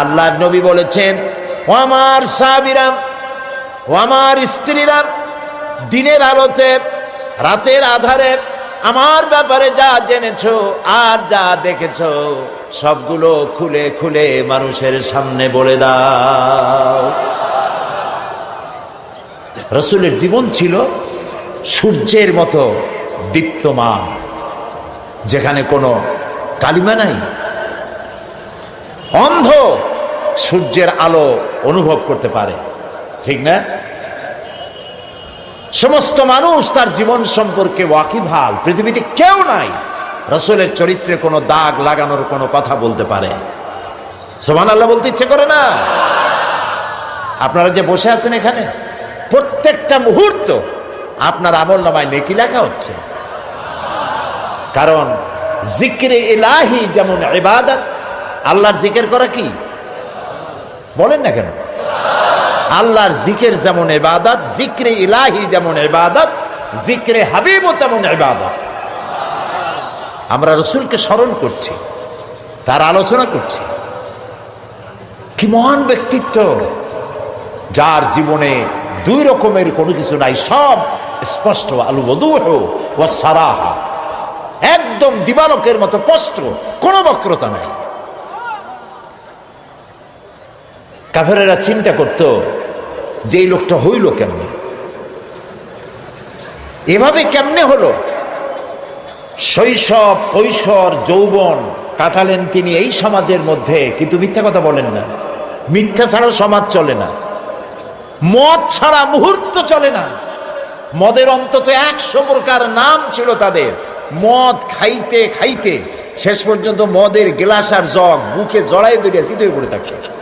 আল্লাহ নবী বলেছেন, ও আমার সাহাবিরাম, ও আমার স্ত্রীরাম, দিনের আলোতে, রাতের আধারে আমার ব্যাপারে যা জেনেছো আর যা দেখেছ, সবগুলো খুলে খুলে মানুষের সামনে বলে দাও। রসুলের জীবন ছিল সূর্যের মতো দীপ্তমান, যেখানে কোনো কালিমা নাই। অন্ধ সূর্যের আলো অনুভব করতে পারে। ঠিক না? সমস্ত মানুষ তার জীবন সম্পর্কে ওয়াকিভাল পৃথিবীতে কেউ নাই। রসুলের চরিত্রে কোনো দাগ লাগানোর কোনো কথা বলতে পারে। সোমান আল্লাহ বলতে ইচ্ছে করে না। আপনারা যে বসে আছেন এখানে, প্রত্যেকটা মুহূর্ত আপনার আমল নামায় নেকি লেখা হচ্ছে। কারণ জিক্রে ইলাহি যেমন ইবাদত আল্লাহর জিকের করা কি? বলেন না কেন? আল্লাহর জিকের যেমন এবাদত জিক্রে ইলাহি যেমন এবাদত জিক্রে হাবিবও তেমন এবাদত আমরা রসুলকে স্মরণ করছি, তার আলোচনা করছি। কি মহান ব্যক্তিত্ব, যার জীবনে দুই রকমের কোনো কিছু নাই, সব স্পষ্ট আলু ও সারাহা একদম দিবালকের মতো স্পষ্ট কোনো বক্রতা নাই। কাফেরেরা চিন্তা করত, যে এই লোকটা হইল কেমনে? এভাবে কেমনে হলো? শৈশব, কৈশোর, যৌবন কাটালেন তিনি এই সমাজের মধ্যে, কিন্তু মিথ্যা কথা বলেন না। মিথ্যা ছাড়া সমাজ চলে না। মদ ছাড়া মুহূর্ত চলে না। মদের অন্তত একশো প্রকার নাম ছিল তাদের। মদ খাইতে খাইতে শেষ পর্যন্ত মদের গ্লাস আর জগ বুকে জড়াই ধরে সিদ্ধ পড়ে থাকত।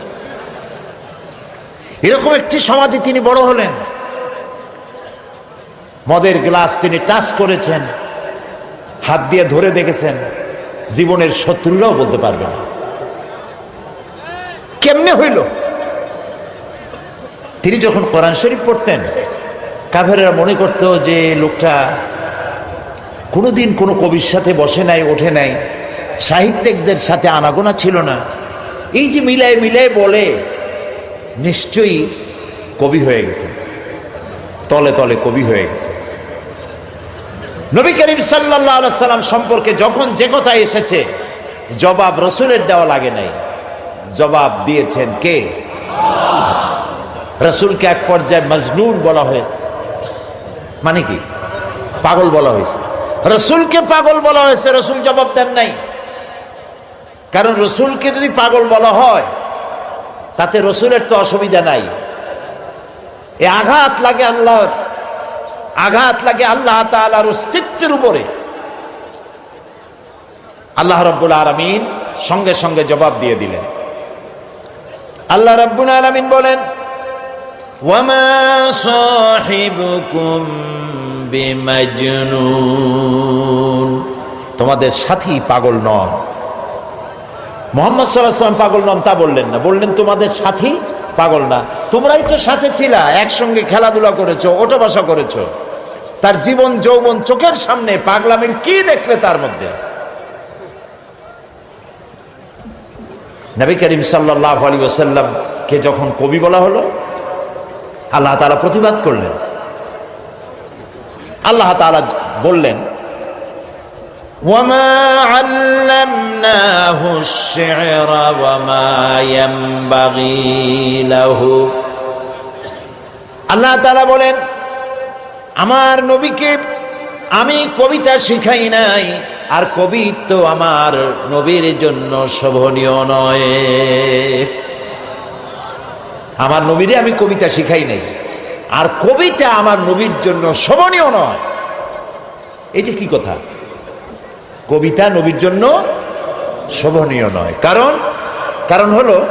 এরকম একটি সমাজে তিনি বড় হলেন। মদের গ্লাস তিনি টাচ করেছেন, হাত দিয়ে ধরে দেখেছেন, জীবনের শত্রুরাও বলতে পারবে না। কেমনে হইল? তিনি যখন কোরআন শরীফ পড়তেন কাভেরা মনে করত যে লোকটা কোনোদিন কোনো কবির সাথে বসে নাই, ওঠে নাই, সাহিত্যিকদের সাথে আনাগোনা ছিল না। এই যে মিলায় মিলায় বলে নিশ্চয়ই কবি হয়ে গেছে তলে তলে কবি হয়ে গেছে নবী করিম সাল্লাহ সাল্লাম সম্পর্কে যখন যে কথা এসেছে, জবাব রসুলের দেওয়া লাগে নাই। জবাব দিয়েছেন কে? রসুলকে এক পর্যায়ে মজনুন বলা হয়েছে। মানে কি? পাগল বলা হয়েছে। রসুলকে পাগল বলা হয়েছে, রসুল জবাব দেন নাই। কারণ রসুলকে যদি পাগল বলা হয় তাতে রসুলের তো অসুবিধা নাই। এ আঘাত লাগে আল্লাহর, আঘাত লাগে আল্লাহ তালার অস্তিত্বের উপরে। আল্লাহ রব্বুল আলমিন সঙ্গে সঙ্গে জবাব দিয়ে দিলেন। আল্লাহ রব্বুল আলমিন বলেন তোমাদের সাথী পাগল নন। মোহাম্মদ সাল্লাহ সাল্লাম পাগল নন তা বললেন না। বললেন, তোমাদের সাথী পাগল না। তোমরাই তো সাথে ছিলা, একসঙ্গে খেলাধুলা করেছ ওটো বাসা করেছ। তার জীবন, যৌবন চোখের সামনে, পাগলামির কি দেখলে তার মধ্যে? নবী করিম সাল্লাহ আলী ওসাল্লামকে যখন কবি বলা হলো, আল্লাহ তালা প্রতিবাদ করলেন। আল্লাহ তালা বললেন وما علمناه الشعر وما ينبغي له আল্লাহ তালা বলেন আমার নবীকে আমি কবিতা শিখাই নাই আর কবি তো আমার নবীর জন্য শোভনীয় নয় আমার নবীরে আমি কবিতা শিখাই নাই আর কবিতা আমার নবীর জন্য শোভনীয় নয় এটা কি কথা কবিতা নবীর জন্য শোভনীয় নয়। কারণ কারণ হলো,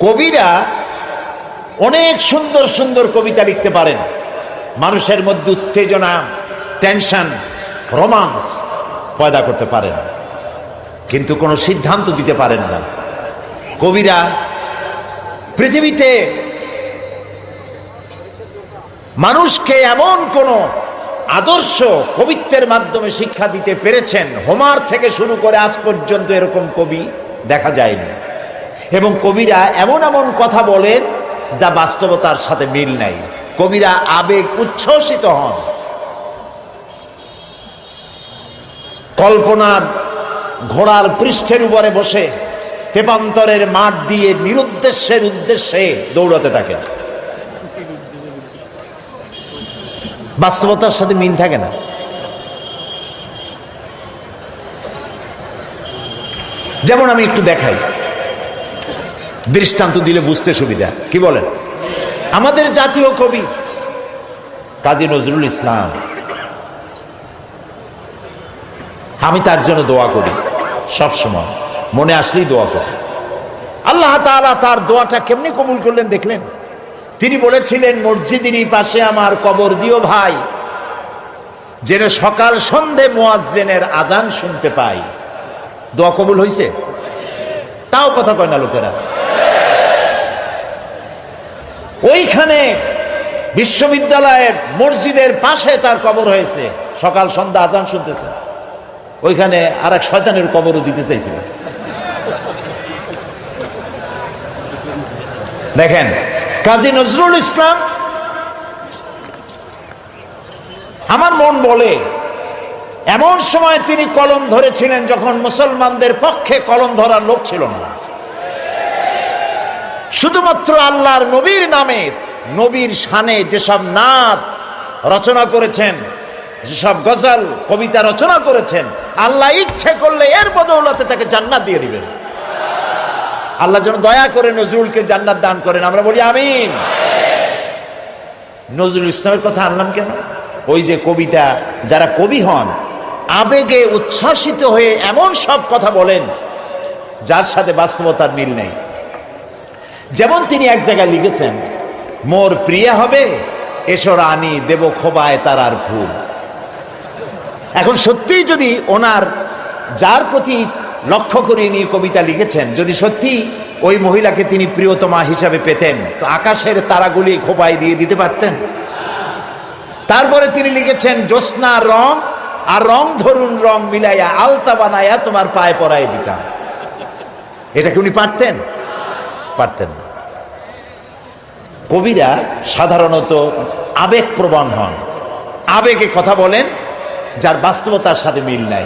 কবিরা অনেক সুন্দর সুন্দর কবিতা লিখতে পারেন। মানুষের মধ্যে উত্তেজনা, টেনশন, রোমান্স পয়দা করতে পারেন। কিন্তু কোনো সিদ্ধান্ত দিতে পারেন না। কবিরা পৃথিবীতে মানুষকে এমন কোনো আদর্শ কবিত্বের মাধ্যমে শিক্ষা দিতে পেরেছেন। হোমার থেকে শুরু করে আজ পর্যন্ত এরকম কবি দেখা যায়নি। এবং কবিরা এমন এমন কথা বলেন যা বাস্তবতার সাথে মিল নাই। কবিরা আবেগ উচ্ছ্বসিত হন। কল্পনার ঘোড়ার পৃষ্ঠের উপরে বসে তেপান্তরের মাঠ দিয়ে নিরুদ্দেশ্যের উদ্দেশ্যে দৌড়াতে থাকেন। বাস্তবতার সাথে মিল থাকে না। যেমন আমি একটু দেখাই। দৃষ্টান্ত দিলে বুঝতে সুবিধা। কি বলেন? আমাদের জাতীয় কবি কাজী নজরুল ইসলাম। আমি তার জন্য দোয়া করি, সব সময়। মনে আসলেই দোয়া করি। আল্লাহ তাআলা তার দোয়াটা কেমনি কবুল করলেন দেখলেন? তিনি বলেছিলেন মসজিদেরই পাশে আমার কবর দিও ভাই। যেন সকাল সন্ধে মোয়াজ্জেনের আজান শুনতে পাই। দোয়া কবুল হয়েছে তাও কথা কয় না লোকেরা। ওইখানে বিশ্ববিদ্যালয়ের মসজিদের পাশে তার কবর হয়েছে। সকাল সন্ধ্যা আজান শুনতেছে। ওইখানে আর এক শয়তানের কবরও দিতে চাইছিল। দেখেন, কাজী নজরুল ইসলাম আমার মন বলে এমন সময় তিনি কলম ধরেছিলেন যখন মুসলমানদের পক্ষে কলম ধরার লোক ছিল না। শুধুমাত্র আল্লাহর নবীর নামে, নবীর শানে যেসব নাত রচনা করেছেন, যেসব গজল, কবিতা রচনা করেছেন, আল্লাহ ইচ্ছে করলে এর বদৌলতে তাকে জান্নাত দিয়ে দিবেন। আল্লাহ যেন দয়া করে নজরুলকে জান্নাত দান করেন। আমরা বলি আমিন। নজরুল ইসলামের কথা আনলাম কেন? ওই যে কবিতা, যারা কবি হন আবেগে উচ্ছ্বাসিত হয়ে এমন সব কথা বলেন, যার সাথে বাস্তবতার মিল নেই। যেমন তিনি এক জায়গায় লিখেছেন, মোর প্রিয়া হবে এসো রানী দেব খোবায় তারার ভুল এখন সত্যিই যদি ওনার যার প্রতি লক্ষ্য করে নিয়ে কবিতা লিখেছেন, যদি সত্যি ওই মহিলাকে তিনি প্রিয়তমা হিসাবে পেতেন, তো আকাশের তারাগুলি খোপায় দিয়ে দিতে পারতেন। তারপরে তিনি লিখেছেন জ্যোৎস্না রং আর রং ধরুন, রং মিলাইয়া আলতা বানাইয়া তোমার পায়ে পরায় দিতাম। এটা কি উনি পারতেন? পারতেন না। কবিরা সাধারণত আবেগ প্রবণ হন। আবেগে কথা বলেন, যার বাস্তবতার সাথে মিল নাই।